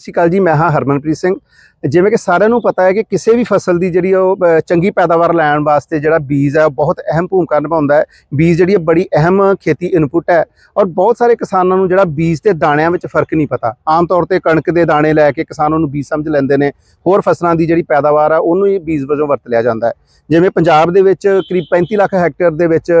ਸਤਿ ਸ਼੍ਰੀ ਅਕਾਲ ਜੀ ਮੈਂ ਹਾਂ ਹਰਮਨਪ੍ਰੀਤ ਸਿੰਘ। ਜਿਵੇਂ ਕਿ ਸਾਰਿਆਂ ਨੂੰ ਪਤਾ ਹੈ ਕਿ ਕਿਸੇ ਵੀ ਫਸਲ ਦੀ ਜਿਹੜੀ ਉਹ ਚੰਗੀ ਪੈਦਾਵਾਰ ਲੈਣ ਵਾਸਤੇ ਜਿਹੜਾ ਬੀਜ ਹੈ ਉਹ ਬਹੁਤ ਅਹਿਮ ਭੂਮਿਕਾ ਨਿਭਾਉਂਦਾ ਹੈ। ਬੀਜ ਜਿਹੜੀ ਹੈ ਬੜੀ ਅਹਿਮ ਖੇਤੀ ਇਨਪੁਟ ਹੈ ਔਰ ਬਹੁਤ ਸਾਰੇ ਕਿਸਾਨਾਂ ਨੂੰ ਜਿਹੜਾ ਬੀਜ ਤੇ ਦਾਣਿਆਂ ਵਿੱਚ ਫ਼ਰਕ ਨਹੀਂ ਪਤਾ। ਆਮ ਤੌਰ ਤੇ ਕਣਕ ਦੇ ਦਾਣੇ ਲੈ ਕੇ ਕਿਸਾਨ ਉਹਨੂੰ ਬੀਜ ਸਮਝ ਲੈਂਦੇ ਨੇ, ਹੋਰ ਫਸਲਾਂ ਦੀ ਜਿਹੜੀ ਪੈਦਾਵਾਰ ਆ, ਉਹਨੂੰ ਹੀ ਬੀਜ ਵਜੋਂ ਵਰਤ ਲਿਆ ਜਾਂਦਾ ਹੈ। ਜਿਵੇਂ ਪੰਜਾਬ ਦੇ ਵਿੱਚ ਕਰੀਬ 35 ਲੱਖ ਹੈਕਟੇਅਰ ਦੇ ਵਿੱਚ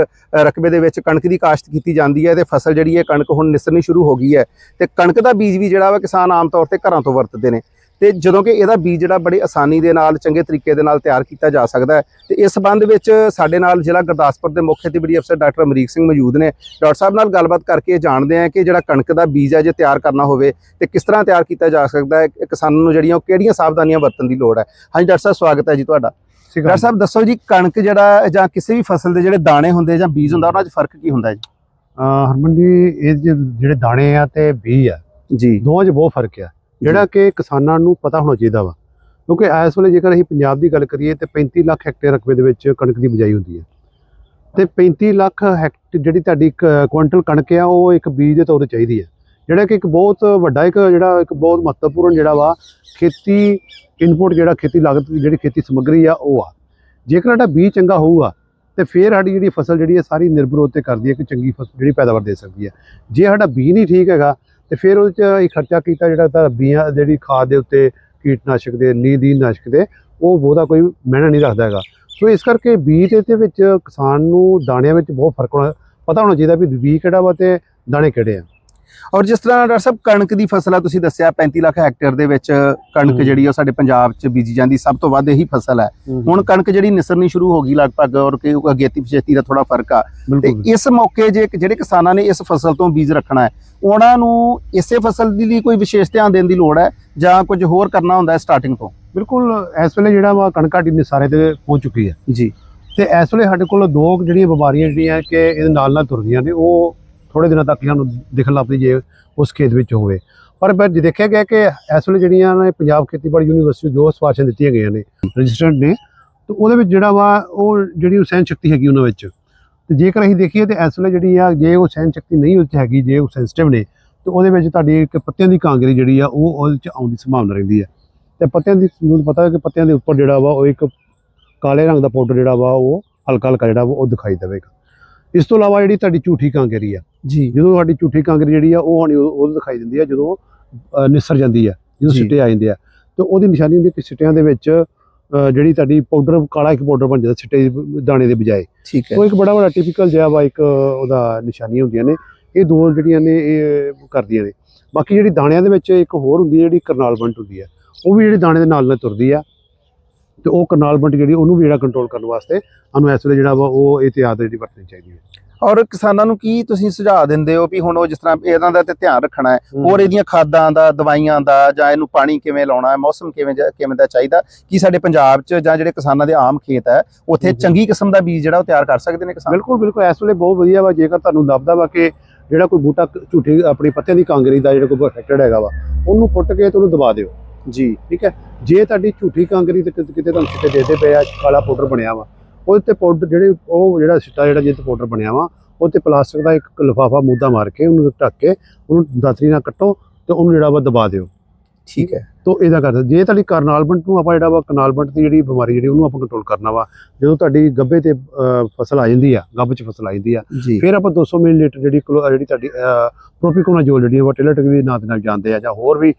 ਰਕਬੇ ਦੇ ਵਿੱਚ ਕਣਕ ਦੀ ਕਾਸ਼ਤ ਕੀਤੀ ਜਾਂਦੀ ਹੈ ਤੇ ਫਸਲ ਜਿਹੜੀ ਹੈ, ਕਣਕ ਹੁਣ ਨਿਸਰਨੀ ਸ਼ੁਰੂ ਹੋ ਗਈ ਹੈ। ਤੇ ਕਣਕ ਦਾ ਬੀਜ ਵੀ ਜਿਹੜਾ ਵਾ ਕਿਸਾਨ ਆਮ ਤੌਰ ਤੇ ਘਰਾਂ ਤੋਂ ਵਰਤਦੇ ਨੇ। ਤੇ ਜਦੋਂ ਕਿ ਇਹਦਾ ਬੀਜ ਜਿਹੜਾ ਬੜੀ ਆਸਾਨੀ ਦੇ ਨਾਲ ਚੰਗੇ ਤਰੀਕੇ ਦੇ ਨਾਲ ਤਿਆਰ ਕੀਤਾ ਜਾ ਸਕਦਾ ਹੈ। ਤੇ ਇਸ ਸੰਬੰਧ ਵਿੱਚ ਸਾਡੇ ਨਾਲ ਜ਼ਿਲ੍ਹਾ ਗੁਰਦਾਸਪੁਰ ਦੇ ਮੁੱਖ ਖੇਤੀਬਾੜੀ ਅਫਸਰ ਡਾਕਟਰ ਅਮਰੀਕ ਸਿੰਘ ਮੌਜੂਦ ਨੇ। ਡਾਕਟਰ ਸਾਹਿਬ ਨਾਲ ਗੱਲਬਾਤ ਕਰਕੇ ਜਾਣਦੇ ਹਾਂ ਕਿ ਜਿਹੜਾ ਕਣਕ ਦਾ ਬੀਜ ਹੈ ਜੇ ਤਿਆਰ ਕਰਨਾ ਹੋਵੇ ਤੇ ਕਿਸ ਤਰ੍ਹਾਂ ਤਿਆਰ ਕੀਤਾ ਜਾ ਸਕਦਾ ਹੈ ਕਿਸਾਨਾਂ ਨੂੰ ਜਿਹੜੀਆਂ ਉਹ ਕਿਹੜੀਆਂ ਸਾਵਧਾਨੀਆਂ ਵਰਤਣ ਦੀ ਲੋੜ ਹੈ। ਹਾਂਜੀ ਡਾਕਟਰ ਸਾਹਿਬ ਸਵਾਗਤ ਹੈ ਜੀ ਤੁਹਾਡਾ। ਡਾਕਟਰ ਸਾਹਿਬ ਦੱਸੋ ਜੀ ਕਣਕ ਜਿਹੜਾ ਜਾਂ ਕਿਸੇ ਵੀ ਫਸਲ ਦੇ ਜਿਹੜੇ ਦਾਣੇ ਹੁੰਦੇ ਜਾਂ ਬੀਜ ਹੁੰਦਾ ਉਹਨਾਂ 'ਚ ਫ਼ਰਕ ਕੀ ਹੁੰਦਾ ਅਹ ਹਰਮਨ ਜੀ ਇਹ ਜੇ- ਜਿਹੜੇ ਦਾਣੇ ਆ ਤੇ ਬੀਜ ਆ ਜੀ ਜੀ। ਦੋਵਾਂ 'ਚ ਬਹੁਤ ਫ਼ਰਕ ਆ। ਜਿਹੜਾ ਕਿ ਕਿਸਾਨਾਂ ਨੂੰ ਪਤਾ ਹੋਣਾ ਚਾਹੀਦਾ ਵਾ। ਕਿਉਂਕਿ ਇਸ ਵੇਲੇ ਜੇਕਰ ਅਸੀਂ ਪੰਜਾਬ ਦੀ ਗੱਲ ਕਰੀਏ ਤੇ 35 ਲੱਖ ਹੈਕਟੇਅਰ ਰਕਬੇ ਦੇ ਵਿੱਚ ਕਣਕ ਦੀ ਬਿਜਾਈ ਹੁੰਦੀ ਹੈ। ਤੇ 35 ਲੱਖ ਹੈਕਟ ਜਿਹੜੀ ਤੁਹਾਡੀ ਇੱਕ ਕੁਇੰਟਲ ਕਣਕ ਆ, ਉਹ ਇੱਕ ਬੀਜ ਦੇ ਤੌਰ ਤੇ ਚਾਹੀਦੀ ਹੈ। ਜਿਹੜਾ ਕਿ ਇੱਕ ਬਹੁਤ ਵੱਡਾ ਇੱਕ, ਜਿਹੜਾ ਇੱਕ ਬਹੁਤ ਮਹੱਤਵਪੂਰਨ ਜਿਹੜਾ ਵਾ, ਖੇਤੀ ਇਨਪੁਟ ਜਿਹੜਾ ਖੇਤੀ ਲਾਗਤ ਜਿਹੜੀ ਖੇਤੀ ਸਮੱਗਰੀ ਆ, ਉਹ ਆ। ਜੇਕਰ ਸਾਡਾ ਬੀਜ ਚੰਗਾ ਹੋਊਗਾ, ਤੇ ਫਿਰ ਸਾਡੀ ਜਿਹੜੀ ਫਸਲ ਜਿਹੜੀ ਹੈ, ਸਾਰੀ ਨਿਰਭਰ ਉੱਤੇ ਕਰਦੀ ਹੈ ਕਿ ਚੰਗੀ ਫਸਲ ਜਿਹੜੀ ਪੈਦਾਵਾਰ ਦੇ ਸਕਦੀ ਹੈ। ਜੇ ਸਾਡਾ ਬੀਜ ਨਹੀਂ ਠੀਕ ਹੈਗਾ ਤੇ ਫਿਰ ਉਹਦੇ ਚ ਇਹ ਖਰਚਾ ਕੀਤਾ ਜਿਹੜਾ ਤਾਂ ਬੀਆਂ ਜਿਹੜੀ ਖਾਦ ਦੇ ਉੱਤੇ ਕੀਟਨਾਸ਼ਕ ਦੇ ਨੀਂਦੀਨਾਸ਼ਕ ਦੇ ਉਹ ਬਹੁਤਾ ਕੋਈ ਮਹਿਣਾ ਨਹੀਂ ਰੱਖਦਾ ਹੈਗਾ। ਸੋ ਇਸ ਕਰਕੇ ਬੀਜ ਦੇ ਤੇ ਵਿੱਚ ਕਿਸਾਨ ਨੂੰ ਦਾਣਿਆਂ ਵਿੱਚ ਬਹੁਤ ਫ਼ਰਕ ਹੋਣਾ, ਪਤਾ ਹੋਣਾ ਚਾਹੀਦਾ ਵੀ ਬੀਜ ਕਿਹੜਾ ਵਾ ਤੇ ਦਾਣੇ ਕਿਹੜੇ ਆ। ਔਰ ਜਿਸ ਤਰ੍ਹਾਂ ਡਾਕਟਰ ਸਾਹਿਬ ਕਣਕ ਦੀ ਫਸਲ ਆ ਤੁਸੀਂ ਦੱਸਿਆ 35 ਲੱਖ ਹੈਕਟੇਅਰ ਦੇ ਵਿੱਚ ਕਣਕ। ਜਿਹੜੀ ਆ ਸਾਡੇ ਪੰਜਾਬ 'ਚ ਬੀਜੀ ਜਾਂਦੀ ਸਭ ਤੋਂ ਵੱਧ ਇਹੀ ਫਸਲ ਹੈ ਹੁਣ ਕਣਕ ਜਿਹੜੀ ਨਿਸਰਨੀ ਸ਼ੁਰੂ ਹੋ ਗਈ ਲਗਭਗ ਔਰ ਕਿ ਅਗੇਤੀ ਪਛੇਤੀ ਦਾ ਥੋੜਾ ਫ਼ਰਕ ਆ। ਤੇ ਇਸ ਮੌਕੇ ਜੇ ਜਿਹੜੇ ਕਿਸਾਨਾਂ ਨੇ ਇਸ ਫਸਲ ਤੋਂ ਬੀਜ ਰੱਖਣਾ ਹੈ ਉਹਨਾਂ ਨੂੰ ਇਸੇ ਫਸਲ ਦੀ ਲਈ ਕੋਈ ਵਿਸ਼ੇਸ਼ ਧਿਆਨ ਦੇਣ ਦੀ ਲੋੜ ਹੈ ਜਾਂ ਕੁਝ ਹੋਰ ਕਰਨਾ ਹੁੰਦਾ ਹੈ ਸਟਾਰਟਿੰਗ ਤੋਂ? ਬਿਲਕੁਲ ਇਸ ਵੇਲੇ ਜਿਹੜਾ ਵਾ ਕਣਕਾਂ ਦੀ ਨਿਸਾਰੇ ਤੇ ਪਹੁੰਚ ਚੁੱਕੀ ਹੈ। ਜੀ। ਤੇ ਇਸ ਵੇਲੇ ਸਾਡੇ ਕੋਲ ਦੋ ਜਿਹੜੀਆਂ ਬਿਮਾਰੀਆਂ ਜਿਹੜੀਆਂ ਕਿ ਇਹਦੇ ਨਾਲ ਨਾਲ ਤੁਰਦੀਆਂ ਨੇ ਉਹ ਥੋੜੇ ਦਿਨਾਂ ਤੱਕ ਸਾਨੂੰ ਦਿਖਣ ਲੱਗ ਪਈ ਜੇ ਉਸ ਖੇਤ ਵਿੱਚ ਹੋਵੇ। ਪਰ ਪਰ ਜੇ ਦੇਖਿਆ ਗਿਆ ਕਿ ਇਸ ਵੇਲੇ ਜਿਹੜੀਆਂ ਨੇ ਪੰਜਾਬ ਖੇਤੀਬਾੜੀ ਯੂਨੀਵਰਸਿਟੀ ਜੋ ਸਵਾਸ਼ਾਂ ਦਿੱਤੀਆਂ ਗਈਆਂ ਨੇ, ਰਜਿਸਟਰਡ ਨੇ, ਤੇ ਉਹਦੇ ਵਿੱਚ ਜਿਹੜਾ ਵਾ ਉਹ ਜਿਹੜੀ ਉਹ ਸਹਿਣ ਸ਼ਕਤੀ ਹੈਗੀ ਉਹਨਾਂ ਵਿੱਚ। ਤੇ ਜੇਕਰ ਅਸੀਂ ਦੇਖੀਏ ਤੇ ਇਸ ਵੇਲੇ ਜਿਹੜੀ ਆ ਜੇ ਉਹ ਸਹਿਣ ਸ਼ਕਤੀ ਨਹੀਂ ਉੱਚ ਹੈਗੀ, ਜੇ ਉਹ ਸੈਂਸਿਟਿਵ ਨੇ, ਤੇ ਉਹਦੇ ਵਿੱਚ ਤੁਹਾਡੀ ਇੱਕ ਪੱਤਿਆਂ ਦੀ ਕਾਂਗਰੀ ਜਿਹੜੀ ਆ ਉਹ ਉਹਦੇ ਚ ਆਉਣ ਦੀ ਸੰਭਾਵਨਾ ਰਹਿੰਦੀ ਹੈ ਤੇ ਪੱਤਿਆਂ ਦੀ ਨੂੰ ਪਤਾ ਹੈ ਕਿ ਪੱਤਿਆਂ ਦੇ ਉੱਪਰ ਜਿਹੜਾ ਵਾ ਉਹ ਇੱਕ ਕਾਲੇ ਰੰਗ ਦਾ ਪਾਊਡਰ ਜਿਹੜਾ ਵਾ ਉਹ ਹਲਕਾ ਹਲਕਾ ਜਿਹੜਾ ਵਾ ਉਹ ਦਿਖਾਈ ਦੇਵੇਗਾ। ਇਸ ਤੋਂ ਇਲਾਵਾ ਜਿਹੜੀ ਤੁਹਾਡੀ ਝੂਠੀ ਕਾਂਗਰੀ ਆ ਜੀ। ਜਦੋਂ ਤੁਹਾਡੀ ਝੂਠੀ ਕਾਂਗਰੀ ਜਿਹੜੀ ਆ ਉਹ ਹੁਣ ਉਹ ਦਿਖਾਈ ਦਿੰਦੀ ਆ ਜਦੋਂ ਨਿਸਰ ਜਾਂਦੀ ਆ ਜਦੋਂ। ਸਿੱਟੇ ਆ ਜਾਂਦੇ ਆ। ਤੇ ਉਹਦੀ ਨਿਸ਼ਾਨੀ ਹੁੰਦੀ ਕਿ ਸਿੱਟਿਆਂ ਦੇ ਵਿੱਚ ਜਿਹੜੀ ਤੁਹਾਡੀ ਪਾਊਡਰ ਕਾਲਾ ਇੱਕ ਪਾਊਡਰ ਬਣ ਜਾਂਦਾ ਸਿੱਟੇ ਦਾਣੇ ਦੇ ਬਜਾਏ। ਠੀਕ ਹੈ। ਉਹ ਇੱਕ ਬੜਾ ਬੜਾ ਟਿਪੀਕਲ ਜਿਹਾ ਵਾ ਇੱਕ ਉਹਦਾ ਨਿਸ਼ਾਨੀਆਂ ਹੁੰਦੀਆਂ ਨੇ। ਇਹ ਦੋ ਜਿਹੜੀਆਂ ਨੇ ਇਹ ਕਰਦੀਆਂ ਨੇ। ਬਾਕੀ ਜਿਹੜੀ ਦਾਣਿਆਂ ਦੇ ਵਿੱਚ ਇੱਕ ਹੋਰ ਹੁੰਦੀ ਹੈ ਜਿਹੜੀ ਕਰਨਾਲ ਬੰਟ ਹੁੰਦੀ ਹੈ ਉਹ ਵੀ ਜਿਹੜੀ ਦਾਣੇ ਦੇ ਨਾਲ ਨਾਲ ਤੁਰਦੀ ਆ। ਤੇ ਉਹ ਕਰਨਾਲ ਬੰਟ ਜਿਹੜੀ ਉਹਨੂੰ ਵੀ ਜਿਹੜਾ ਕੰਟਰੋਲ ਕਰਨ ਵਾਸਤੇ ਸਾਨੂੰ ਇਸ ਵੇਲੇ ਜਿਹੜਾ ਵਾ ਉਹ ਇਹਤਿਆਤ ਜਿਹੜੀ ਵਰਤਣੀ ਚਾਹੀਦੀ ਹੈ। ਔਰ ਕਿਸਾਨਾਂ ਨੂੰ ਕੀ ਤੁਸੀਂ ਸੁਝਾਅ ਦਿੰਦੇ ਹੋ ਵੀ ਹੁਣ ਉਹ ਜਿਸ ਤਰ੍ਹਾਂ ਇਹਨਾਂ ਦਾ ਤੇ ਧਿਆਨ ਰੱਖਣਾ ਹੈ? ਹੋਰ ਇਹਦੀਆਂ ਖਾਦਾਂ ਦਾ ਦਵਾਈਆਂ ਦਾ ਜਾਂ ਇਹਨੂੰ ਪਾਣੀ ਕਿਵੇਂ ਲਾਉਣਾ ਹੈ? ਮੌਸਮ ਕਿਵੇਂ ਕਿਵੇਂ ਦਾ ਚਾਹੀਦਾ? ਕੀ ਸਾਡੇ ਪੰਜਾਬ 'ਚ ਜਾਂ ਜਿਹੜੇ ਕਿਸਾਨਾਂ ਦੇ ਆਮ ਖੇਤ ਹੈ ਉੱਥੇ। ਚੰਗੀ ਕਿਸਮ ਦਾ ਬੀਜ ਜਿਹੜਾ ਉਹ ਤਿਆਰ ਕਰ ਸਕਦੇ ਨੇ ਕਿਸਾਨ? ਬਿਲਕੁਲ ਬਿਲਕੁਲ। ਇਸ ਵੇਲੇ ਬਹੁਤ ਵਧੀਆ ਵਾ। ਜੇਕਰ ਤੁਹਾਨੂੰ ਲੱਭਦਾ ਵਾ ਕਿ ਜਿਹੜਾ ਕੋਈ ਬੂਟਾ ਝੂਠੀ ਆਪਣੀ ਪੱਤਿਆਂ ਦੀ ਕਾਂਗਰੀ ਦਾ ਜਿਹੜਾ ਕੋਈ ਅਫੈਕਟਡ ਹੈਗਾ ਵਾ ਉਹਨੂੰ ਪੁੱਟ ਕੇ ਤੇ ਉਹਨੂੰ ਦਬਾ ਦਿਓ। ਜੀ, ਠੀਕ ਹੈ। ਜੇ ਤੁਹਾਡੀ ਝੂਠੀ ਕਾਂਗਰੀ ਤੇ ਕਿਤੇ ਤੁਹਾਨੂੰ ਸਿੱਟੇ ਦੇਦੇ ਪਏ ਆ, ਕਾਲਾ ਪਾਊਡਰ ਬਣਿਆ ਵਾ, ਉਹਦੇ ਤੇ ਪਾਊਡਰ ਜਿਹੜੇ ਉਹ ਜਿਹੜਾ ਸਿੱਟਾ ਜਿਹੜਾ ਜਿਹਦੇ ਤੇ ਪਾਊਡਰ ਬਣਿਆ ਵਾ, ਉਹ ਤੇ ਪਲਾਸਟਿਕ ਦਾ ਇੱਕ ਲਿਫਾਫਾ ਮੁੱਦਾ ਮਾਰ ਕੇ ਉਹਨੂੰ ਢੱਕ ਕੇ ਉਹਨੂੰ ਦਾਤਰੀ ਨਾਲ ਕੱਟੋ ਤੇ ਉਹਨੂੰ ਜਿਹੜਾ ਵਾ ਦਬਾ ਦਿਓ। ਠੀਕ ਹੈ। ਤੋ ਇਹਦਾ ਕਰਦਾ। ਜੇ ਤੁਹਾਡੀ ਕਰਨਾਲਬੰਟ ਨੂੰ ਆਪਾਂ ਜਿਹੜਾ ਵਾ ਕਰਨਾਲਬੰਟ ਦੀ ਜਿਹੜੀ ਬਿਮਾਰੀ ਜਿਹੜੀ ਉਹਨੂੰ ਆਪਾਂ ਕੰਟਰੋਲ ਕਰਨਾ ਵਾ ਜਦੋਂ ਤੁਹਾਡੀ ਗੱਭੇ ਤੇ ਫਸਲ ਆ ਜਾਂਦੀ ਆ ਗੱਭ 'ਚ ਫਸਲ ਆ ਜਾਂਦੀ ਆ ਫਿਰ ਆਪਾਂ 200 ਮਿਲੀਲੀਟਰ ਜਿਹੜੀ ਜਿਹੜੀ ਤੁਹਾਡੀ ਪ੍ਰੋਪੀਕੋਨਾਜੋਲ ਜਿਹੜੀ ਉਹ ਟਿਲਟਕ ਵੀ ਨਾਂ ਦੇ ਨਾਲ ਜਾਂਦੇ ਆ ਜਾਂ ਹੋਰ ਵੀ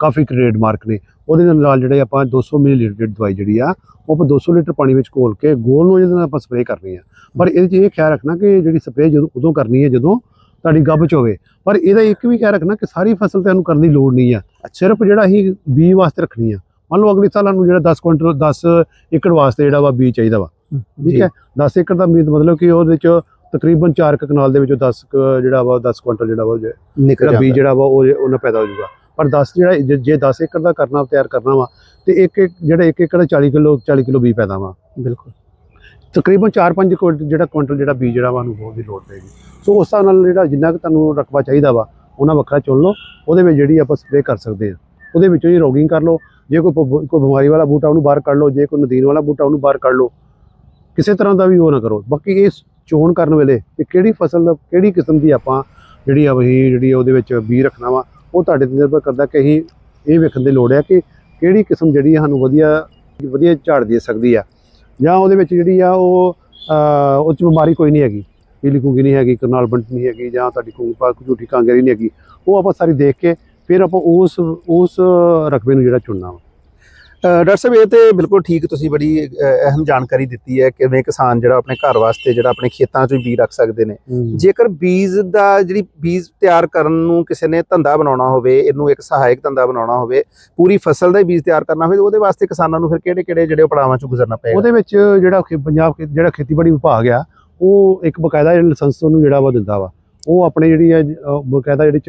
ਕਾਫੀ ਟ੍ਰੇਡ ਮਾਰਕ ਨੇ। ਉਹਦੇ ਨਾਲ ਜਿਹੜੇ ਆਪਾਂ 200 ਮਿਲੀਲੀਟਰ ਜਿਹੜੀ ਦਵਾਈ ਜਿਹੜੀ ਆ ਉਹ ਆਪਾਂ 200 ਲੀਟਰ ਪਾਣੀ ਵਿੱਚ ਘੋਲ ਕੇ ਗੋਲ ਨੂੰ ਜਿਹਦੇ ਨਾਲ ਆਪਾਂ ਸਪਰੇਅ ਕਰਨੀ ਆ। ਪਰ ਇਹਦੇ 'ਚ ਇਹ ਖਿਆਲ ਰੱਖਣਾ ਕਿ ਜਿਹੜੀ ਸਪਰੇਅ ਜਦੋਂ ਉਦੋਂ ਕਰਨੀ ਹੈ ਜਦੋਂ ਤੁਹਾਡੀ ਗੱਭ 'ਚ ਹੋਵੇ। ਪਰ ਇਹਦਾ ਇੱਕ ਵੀ ਖਿਆਲ ਰੱਖਣਾ ਕਿ ਸਾਰੀ ਫਸਲ ਤੇ ਇਹਨੂੰ ਕਰਨ ਦੀ ਲੋੜ ਨਹੀਂ ਆ। ਸਿਰਫ ਜਿਹੜਾ ਹੀ ਬੀ ਵਾਸਤੇ ਰੱਖਣੀ ਆ। ਮੰਨ ਲਓ ਅਗਲੇ ਸਾਲ ਸਾਨੂੰ ਜਿਹੜਾ 10 ਕੁਇੰਟਲ 10 ਏਕੜ ਵਾਸਤੇ ਜਿਹੜਾ ਵਾ ਬੀ ਚਾਹੀਦਾ ਵਾ। ਠੀਕ ਹੈ? 10 ਏਕੜ ਦਾ ਮਤਲਬ ਕਿ ਉਹਦੇ ਚ ਤਕਰੀਬਨ 4 ਕਨਾਲ ਦੇ ਵਿੱਚੋਂ 10 ਕੁ ਜਿਹੜਾ ਵਾ 10 ਕੁਇੰਟਲ ਜਿਹੜਾ ਵਾ ਨਿਕਲ ਜਾਂਦਾ। ਜਿਹੜਾ ਵਾ ਉਹ ਉਹਨਾਂ ਪੈਦਾ ਹੋ ਜਾਊਗਾ। ਪਰ 10 ਜਿਹੜਾ ਜੇ- ਜੇ 10 ਏਕੜ ਦਾ ਕਰਨਾ ਤਿਆਰ ਕਰਨਾ ਵਾ ਤੇ ਇੱਕ ਇੱਕ ਜਿਹੜਾ ਇੱਕ ਏਕੜ 40 ਕਿਲੋ 40 ਕਿਲੋ ਬੀਜ ਪੈਦਾ ਵਾ। ਬਿਲਕੁਲ। ਤਕਰੀਬਨ 4-5 ਕੁਇੰਟਲ ਜਿਹੜਾ ਕੁਇੰਟਲ ਜਿਹੜਾ ਬੀਜ ਜਿਹੜਾ ਵਾ ਨੂੰ ਬਹੁਤ ਦੀ ਲੋੜ ਪਏਗੀ। ਸੋ ਉਸ ਹਿਸਾਬ ਨਾਲ ਜਿਹੜਾ ਜਿੰਨਾ ਕੁ ਤੁਹਾਨੂੰ ਰਕਬਾ ਚਾਹੀਦਾ ਵਾ, ਉਹਨਾਂ ਵੱਖਰਾ ਚੁਣ ਲਓ। ਉਹਦੇ ਵਿੱਚ ਜਿਹੜੀ ਆਪਾਂ ਸਪਰੇਅ ਕਰ ਸਕਦੇ ਆ। ਉਹਦੇ ਵਿੱਚੋਂ ਹੀ ਰੋਗਿੰਗ ਕਰ ਲਓ। ਜੇ ਕੋਈ ਕੋਈ ਬਿਮਾਰੀ ਵਾਲਾ ਬੂਟਾ ਉਹਨੂੰ ਬਾਹਰ ਕੱਢ ਲਓ, ਜੇ ਕੋਈ ਨਦੀਨ ਵਾਲਾ ਬੂਟਾ ਉਹਨੂੰ ਬਾਹਰ ਕੱਢ ਲਓ, ਕਿਸੇ ਤਰ੍ਹਾਂ ਦਾ ਵੀ ਉਹ ਨਾ ਕਰੋ। ਬਾਕੀ ਇਹ ਚੋਣ ਕਰਨ ਵੇਲੇ ਕਿ ਕਿਹੜੀ ਫਸਲ, ਕਿਹੜੀ ਕਿਸਮ ਦੀ ਆਪਾਂ ਜਿਹੜੀ ਆ ਵਹੀ, ਜਿਹੜੀ ਆ ਉਹਦੇ ਵਿੱਚ ਬੀ ਰੱਖਣਾ ਵਾ, ਉਹ ਤੁਹਾਡੇ ਤੇ ਨਿਰਭਰ ਕਰਦਾ ਕਿ ਅਸੀਂ ਇਹ ਵੇਖਣ ਦੀ ਲੋੜ ਹੈ ਕਿ ਕਿਹੜੀ ਕਿਸਮ ਜਿਹੜੀ ਆ ਸਾਨੂੰ ਵਧੀਆ ਵਧੀਆ ਝਾੜ ਦੇ ਸਕਦੀ ਆ। ਜਾਂ ਉਹਦੇ ਵਿੱਚ ਜਿਹੜੀ ਆ ਉਹ ਅਹ, ਉਹ 'ਚ ਬਿਮਾਰੀ ਕੋਈ ਨਹੀਂ ਹੈਗੀ। ਪੀਲੀ ਕੁੰਗੀ ਨਹੀਂ ਹੈਗੀ ਕਰਨਾਲ ਬੰਟ ਨਹੀਂ ਹੈਗੀ ਜਾਂ ਤੁਹਾਡੀ ਕੁੰਗ ਪਾ ਝੂਠੀ ਕਾਂਗਰੀ ਨਹੀਂ ਹੈਗੀ। ਉਹ ਆਪਾਂ ਸਾਰੀ ਦੇਖ ਕੇ ਫਿਰ ਆਪਾਂ ਉਸ ਉਸ ਰਕਬੇ ਨੂੰ ਜਿਹੜਾ ਚੁਣਨਾ ਵਾ। ਡਾਕਟਰ ਸਾਹਿਬ ਇਹ ਤੇ ਬਿਲਕੁਲ ਠੀਕ ਤੁਸੀਂ ਬੜੀ ਅਹਿਮ ਜਾਣਕਾਰੀ ਦਿੱਤੀ ਹੈ ਕਿਵੇਂ ਕਿਸਾਨ ਜਿਹੜਾ ਆਪਣੇ ਘਰ ਵਾਸਤੇ ਜਿਹੜਾ ਆਪਣੇ ਖੇਤਾਂ 'ਚੋਂ ਹੀ ਬੀਜ ਰੱਖ ਸਕਦੇ ਨੇ। ਜੇਕਰ ਬੀਜ ਦਾ ਜਿਹੜੀ ਬੀਜ ਤਿਆਰ ਕਰਨ ਨੂੰ ਕਿਸੇ ਨੇ ਧੰਦਾ ਬਣਾਉਣਾ ਹੋਵੇ ਇਹਨੂੰ ਇੱਕ ਸਹਾਇਕ ਧੰਦਾ ਬਣਾਉਣਾ ਹੋਵੇ ਪੂਰੀ ਫਸਲ ਦਾ ਹੀ ਬੀਜ ਤਿਆਰ ਕਰਨਾ ਹੋਵੇ ਉਹਦੇ ਵਾਸਤੇ ਕਿਸਾਨਾਂ ਨੂੰ ਫਿਰ ਕਿਹੜੇ ਕਿਹੜੇ ਜਿਹੜੇ ਪੜਾਵਾਂ 'ਚੋਂ ਗੁਜ਼ਰਨਾ ਪਏਗਾ? ਉਹਦੇ ਵਿੱਚ ਜਿਹੜਾ ਪੰਜਾਬ ਜਿਹੜਾ ਖੇਤੀਬਾੜੀ ਵਿਭਾਗ ਆ ਉਹ ਇੱਕ ਬਕਾਇਦਾ ਜਿਹੜਾ ਲਾਇਸੈਂਸ ਉਹਨੂੰ ਜਿਹੜਾ ਵਾ ਦਿੰਦਾ ਵਾ। ਉਹ ਆਪਣੇ ਜਿਹੜੀ ਅਹ, ਬਕਾਇਦਾ ਜਿਹੜੀ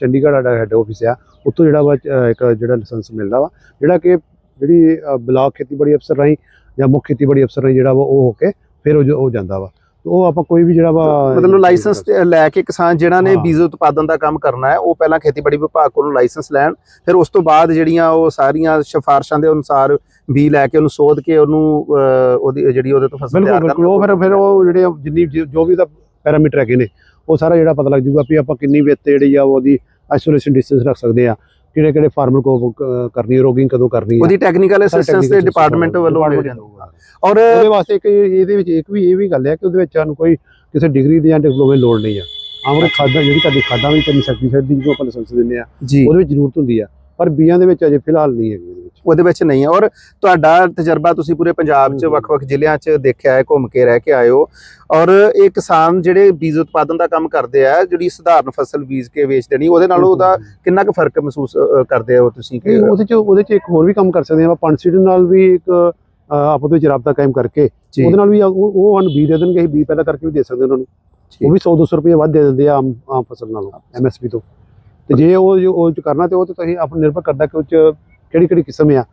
ਚੰਡੀਗੜ੍ਹ ਦਾ ਹੈੱਡ ਆਫਿਸ ਆ ਉੱਥੋਂ ਜਿਹੜਾ ਵਾ ਇੱਕ ਜਿਹੜਾ ਲਾਇਸੈਂਸ ਮਿਲਦਾ ਵਾ। ਜਿਹੜਾ ਕਿ ਜਿਹੜੀ ਬਲਾਕ ਖੇਤੀਬਾੜੀ ਅਫਸਰ ਰਾਹੀਂ ਜਾਂ ਮੁੱਖ ਖੇਤੀਬਾੜੀ ਅਫਸਰ ਰਾਹੀਂ ਜਿਹੜਾ ਵਾ ਉਹ ਹੋ ਕੇ ਫਿਰ ਉਹ ਜੋ- ਉਹ ਜਾਂਦਾ ਵਾ। ਉਹ ਆਪਾਂ ਕੋਈ ਵੀ ਜਿਹੜਾ ਵਾ ਮਤਲਬ ਲਾਇਸੈਂਸ ਲੈ ਕੇ ਕਿਸਾਨ ਜਿਹੜਾ ਨੇ ਹਾਂ। ਬੀਜ ਉਤਪਾਦਨ ਦਾ ਕੰਮ ਕਰਨਾ ਹੈ ਉਹ ਪਹਿਲਾਂ ਖੇਤੀਬਾੜੀ ਵਿਭਾਗ ਕੋਲੋਂ ਲਾਇਸੈਂਸ ਲੈਣ ਫਿਰ ਉਸ ਤੋਂ ਬਾਅਦ ਜਿਹੜੀਆਂ ਉਹ ਸਾਰੀਆਂ ਸਿਫਾਰਸ਼ਾਂ ਦੇ ਅਨੁਸਾਰ ਬੀ ਲੈ ਕੇ ਉਹਨੂੰ ਸੋਧ ਕੇ ਉਹਨੂੰ ਉਹਦੀ ਜਿਹੜੀ ਉਹਦੇ ਤੋਂ ਫਸਲ ਤਿਆਰ ਬਿਲਕੁਲ। ਉਹ ਫਿਰ ਫਿਰ ਉਹ ਜਿਹੜੇ ਜਿੰਨੀ ਜੋ- ਜੋ ਵੀ ਦਾ ਪੈਰਾਮੀਟਰ ਹੈਗੇ ਨੇ ਉਹ ਸਾਰਾ ਜਿਹੜਾ ਪਤਾ ਲੱਗ ਜੂਗਾ ਵੀ ਆਪਾਂ ਕਿੰਨੀ ਵਿੱਤ ਜਿਹੜੀ ਆ ਉਹਦੀ ਆਈਸੋਲੇਸ਼ਨ ਡਿਸਟੈਂਸ ਰੱਖ ਸਕਦੇ ਆ ਕਿਹੜੇ ਕਿਹੜੇ ਫਾਰਮਰ ਕੋ ਕਰਨੀ ਹੈ ਰੋਗਿੰਗ ਕਦੋਂ ਕਰਨੀ ਹੈ। ਉਹਦੀ ਟੈਕਨੀਕਲ ਅਸਿਸਟੈਂਸ ਦੇ ਡਿਪਾਰਟਮੈਂਟ ਵੱਲੋਂ। ਔਰ ਉਹਦੇ ਵਾਸਤੇ ਇੱਕ ਇਹ- ਇਹਦੇ ਵਿੱਚ ਇੱਕ ਵੀ ਇਹ ਵੀ ਗੱਲ ਹੈ ਕਿ ਉਹਦੇ ਵਿੱਚ ਸਾਨੂੰ ਕੋਈ ਕਿਸੇ ਡਿਗਰੀ ਦੀ ਜਾਂ ਡਿਪਲੋਮੇ ਲੋੜ ਨਹੀਂ ਆ। ਆਮਰੇ ਖਾਦਾਂ ਜਿਹੜੀ ਤੁਹਾਡੀ ਖਾਦਾਂ ਵੀ ਤੁਹਾਨੂੰ ਸਰਟੀਫਿਕੇਟ ਦੀ ਜੋ ਆਪਾਂ ਲਾਇਸੈਂਸ ਦਿੰਦੇ ਆ ਉਹਦੇ ਵਿੱਚ ਜ਼ਰੂਰਤ ਹੁੰਦੀ ਆ। ਪਰ ਬੀਆਂ ਦੇ ਵਿੱਚ ਅਜੇ ਫਿਲਹਾਲ ਨਹੀਂ ਹੈਗੀ ਉਹਦੇ ਵਿੱਚ। ਉਹਦੇ ਵਿੱਚ ਨਹੀਂ ਹੈ। ਔਰ ਤੁਹਾਡਾ ਤਜਰਬਾ ਤੁਸੀਂ ਪੂਰੇ ਪੰਜਾਬ 'ਚ। ਵੱਖ-ਵੱਖ ਜ਼ਿਲ੍ਹਿਆਂ 'ਚ ਦੇਖਿਆ ਹੈ ਘੁੰਮ ਕੇ ਰਹਿ ਕੇ ਆਏ ਹੋ ਔਰ ਇਹ ਕਿਸਾਨ ਜਿਹੜੇ ਬੀਜ ਉਤਪਾਦਨ ਦਾ ਕੰਮ ਕਰਦੇ ਆ ਜਿਹੜੀ ਸਧਾਰਨ ਫਸਲ ਬੀਜ ਕੇ ਵੇਚਦੇ ਨਹੀਂ ਉਹਦੇ ਨਾਲੋਂ ਉਹਦਾ ਕਿੰਨਾ ਕੁ ਫ਼ਰਕ ਮਹਿਸੂਸ ਕਰਦੇ ਹੋ ਤੁਸੀਂ ਕਿ ਉਹਦੇ ਚ ਉਹਦੇ ਚ ਇੱਕ ਹੋਰ ਵੀ ਕੰਮ ਕਰ ਸਕਦੇ ਆ ਆਪਾਂ ਪੰਜ ਸੀਡ ਨਾਲ ਵੀ ਇੱਕ ਆਪਸ ਵਿੱਚ ਰਾਬਤਾ ਕਾਇਮ ਕਰਕੇ ਉਹਦੇ ਨਾਲ ਵੀ ਉਹ ਉਹ ਸਾਨੂੰ ਬੀ ਦੇ ਦੇਣਗੇ ਅਸੀਂ ਬੀ ਪੈਦਾ ਕਰਕੇ ਵੀ ਦੇ ਸਕਦੇ ਉਹਨਾਂ ਨੂੰ। ਉਹ ਵੀ 100 200 ਰੁਪਏ ਵੱਧ ਦੇ ਦਿੰਦੇ ਆ ਆਮ ਆਮ ਫਸਲ ਨਾਲੋਂ ਐਮਐਸਪੀ ਤੋਂ। ਤੇ ਜੇ ਉਹ ਉਹ ਚ ਕਰਨਾ ਤੇ ਉਹ ਤੇ ਤੁਸੀਂ ਆਪ ਨਿਰਭਰ ਕਰਦਾ ਕਿ ਉਹ ਚ ਕਿਹੜੀ ਕਿਹੜੀ ਕਿਸਮ ਆ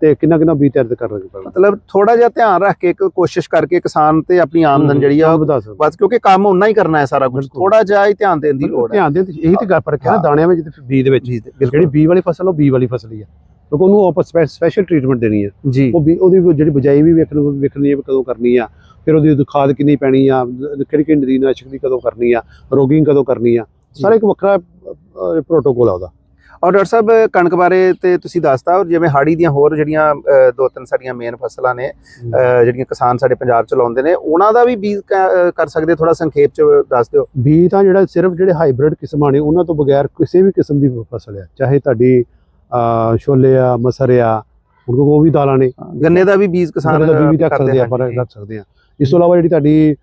ਤੇ ਕਿੰਨਾ ਕਿੰਨਾ ਬੀ ਤਿਆਰ ਕਰ ਰਹੇ ਹੋ ਮਤਲਬ ਥੋੜਾ ਜਿਹਾ ਧਿਆਨ ਰੱਖ ਕੇ ਇੱਕ ਕੋਸ਼ਿਸ਼ ਕਰਕੇ ਕਿਸਾਨ ਤੇ ਆਪਣੀ ਆਮਦਨ ਜਿਹੜੀ ਆ ਵਧਾ ਸਕਦੇ ਬਸ ਕਿਉਂਕਿ ਕੰਮ ਉਨਾ ਹੀ ਕਰਨਾ ਹੈ ਸਾਰਾ ਕੁਝ। ਥੋੜਾ ਜਿਹਾ ਹੀ ਧਿਆਨ ਦੇਣ ਦੀ ਲੋੜ ਹੈ। ਧਿਆਨ ਦੇ ਇਹੀ ਤੇ ਗੱਲ ਫ਼ਰਕ ਹੈ ਨਾ ਹਾਂ। ਦਾਣਿਆਂ ਵਿੱਚ ਤੇ ਬੀ ਦੇ ਵਿੱਚ। ਜਿਹੜੀ ਬੀ ਵਾਲੀ ਫਸਲ ਉਹ ਬੀ ਵਾਲੀ ਫਸਲ ਹੀ ਆ। ਕਿਉਂਕਿ ਉਹਨੂੰ ਆਪਾਂ ਸਪੈਸ਼ਲ ਟ੍ਰੀਟਮੈਂਟ ਦੇਣੀ ਆ। ਜੀ। ਉਹ ਉਹਦੀ ਜਿਹੜੀ ਬਜਾਈ ਵੀ ਵੇਖਣ ਵੇਖਣੀ ਹੈ ਕਦੋਂ ਕਰਨੀ ਆ। ਫਿਰ ਉਹਦੀ ਉਦੋਂ ਖਾਦ ਕਿੰਨੀ ਪੈਣੀ ਆ ਕਿਹੜੀ ਕਿਹੜੀ ਨਦੀਨਾਸ਼ਕ ਦੀ ਕਦੋਂ ਕਰਨੀ ਆ ਰੋਗਿੰਗ ਕਦੋਂ ਕਰਨੀ ਆ। ਸਾਰਾ ਇੱਕ ਵੱਖਰਾ ਪ੍ਰੋਟੋਕੋਲ ਆ ਉਹਦਾ। ਔਰ ਡਾਕਟਰ ਸਾਹਿਬ ਕਣਕ ਬਾਰੇ ਤੇ ਤੁਸੀਂ ਦੱਸਤਾ ਔਰ ਜਿਵੇਂ ਹਾੜੀ ਦੀਆਂ ਹੋਰ ਜਿਹੜੀਆਂ ਦੋ ਤਿੰਨ ਸਾਡੀਆਂ ਮੇਨ ਫਸਲਾਂ ਨੇ ਜਿਹੜੀਆਂ ਕਿਸਾਨ ਸਾਡੇ ਪੰਜਾਬ ਚ ਲਾਉਂਦੇ ਨੇ ਉਹਨਾਂ ਦਾ ਵੀ ਬੀਜ ਕਰ ਸਕਦੇ ਥੋੜਾ ਸੰਖੇਪ ਚ ਦੱਸ ਦਿਓ। ਬੀ ਤਾਂ ਜਿਹੜਾ ਸਿਰਫ ਜਿਹੜੇ ਹਾਈਬ੍ਰਿਡ ਕਿਸਮਾਂ ਨੇ ਉਹਨਾਂ ਤੋਂ ਬਗੈਰ ਕਿਸੇ ਵੀ ਕਿਸਮ ਦੀ ਫਸਲ ਆ। ਚਾਹੇ ਤੁਹਾਡੀ ਛੋਲੇ ਆ ਮਸਰ ਆ ਕਿਉਂਕਿ ਉਹ ਵੀ ਦਾਲਾਂ ਨੇ। ਗੰਨੇ ਦਾ ਵੀ ਬੀਜ ਕਿਸਾਨ ਦਾ ਵੀ ਰੱਖ ਸਕਦੇ ਆ ਪਰ। ਰੱਖ ਸਕਦੇ ਆ। ਇਸ ਤੋਂ ਇਲਾਵਾ ਜਿਹੜੀ ਤੁਹਾਡੀ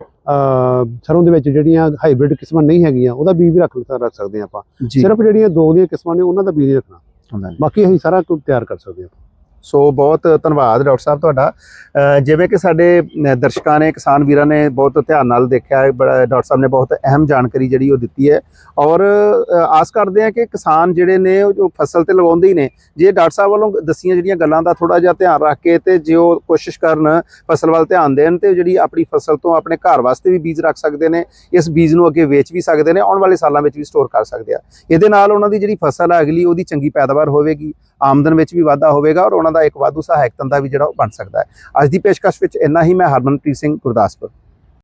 ਸਰੋਂ ਦੇ ਵਿੱਚ ਜਿਹੜੀਆਂ ਹਾਈਬ੍ਰਿਡ ਕਿਸਮਾਂ ਨਹੀਂ ਹੈਗੀਆਂ ਉਹਦਾ ਬੀਜ ਵੀ ਰੱਖ ਰੱਖ ਸਕਦੇ ਆਪਾਂ। ਸਿਰਫ ਜਿਹੜੀਆਂ ਦੋ ਦੀਆਂ ਕਿਸਮਾਂ ਨੇ ਉਹਨਾਂ ਦਾ ਬੀਜ ਰੱਖਣਾ। ਬਾਕੀ ਅਸੀਂ ਸਾਰਾ ਕੁਝ ਤਿਆਰ ਕਰ ਸਕਦੇ ਹਾਂ। ਸੋ ਬਹੁਤ ਧੰਨਵਾਦ ਡਾਕਟਰ ਸਾਹਿਬ ਤੁਹਾਡਾ। ਜਿਵੇਂ ਕਿ ਸਾਡੇ ਦਰਸ਼ਕਾਂ ਨੇ, ਕਿਸਾਨ ਵੀਰਾਂ ਨੇ ਬਹੁਤ ਧਿਆਨ ਨਾਲ ਦੇਖਿਆ ਹੈ ਡਾਕਟਰ ਸਾਹਿਬ ਨੇ ਬਹੁਤ ਅਹਿਮ ਜਾਣਕਾਰੀ ਜਿਹੜੀ ਉਹ ਦਿੱਤੀ ਹੈ। ਔਰ ਆਸ ਕਰਦੇ ਹਾਂ ਕਿ ਕਿਸਾਨ ਜਿਹੜੇ ਨੇ, ਉਹ ਜੋ ਫਸਲ ਤੇ ਲਗਾਉਂਦੇ ਹੀ ਨੇ। ਜੇ ਡਾਕਟਰ ਸਾਹਿਬ ਵੱਲੋਂ ਦਸੀਆਂ ਜਿਹੜੀਆਂ ਗੱਲਾਂ ਦਾ ਥੋੜਾ ਜਿਹਾ ਧਿਆਨ ਰੱਖ ਕੇ ਤੇ ਜੇ ਉਹ ਕੋਸ਼ਿਸ਼ ਕਰਨ ਫਸਲ ਵੱਲ ਧਿਆਨ ਦੇਣ ਤੇ ਜਿਹੜੀ ਆਪਣੀ ਫਸਲ ਤੋਂ ਆਪਣੇ ਘਰ ਵਾਸਤੇ ਵੀ ਬੀਜ ਰੱਖ ਸਕਦੇ ਨੇ, ਇਸ ਬੀਜ ਨੂੰ ਅੱਗੇ ਵੇਚ ਵੀ ਸਕਦੇ ਨੇ, ਆਉਣ ਵਾਲੇ ਸਾਲਾਂ ਵਿੱਚ ਵੀ ਸਟੋਰ ਕਰ ਸਕਦੇ ਆ। ਇਹਦੇ ਨਾਲ ਉਹਨਾਂ ਦੀ ਜਿਹੜੀ ਫਸਲ ਹੈ ਅਗਲੀ ਉਹਦੀ ਚੰਗੀ ਪੈਦਾਵਾਰ ਹੋਵੇਗੀ, ਆਮਦਨ ਵਿੱਚ ਵੀ ਵਾਧਾ ਹੋਵੇਗਾ ਔਰ ਉਹਨਾਂ ਦਾ ਇੱਕ ਵਾਧੂ ਸਹਾਇਕ ਧੰਦਾ ਵੀ ਜਿਹੜਾ ਉਹ ਬਣ ਸਕਦਾ ਹੈ। ਅੱਜ ਦੀ ਪੇਸ਼ਕਸ਼ ਵਿੱਚ ਇੰਨਾ ਹੀ। ਮੈਂ ਹਰਮਨਪ੍ਰੀਤ ਸਿੰਘ, ਗੁਰਦਾਸਪੁਰ।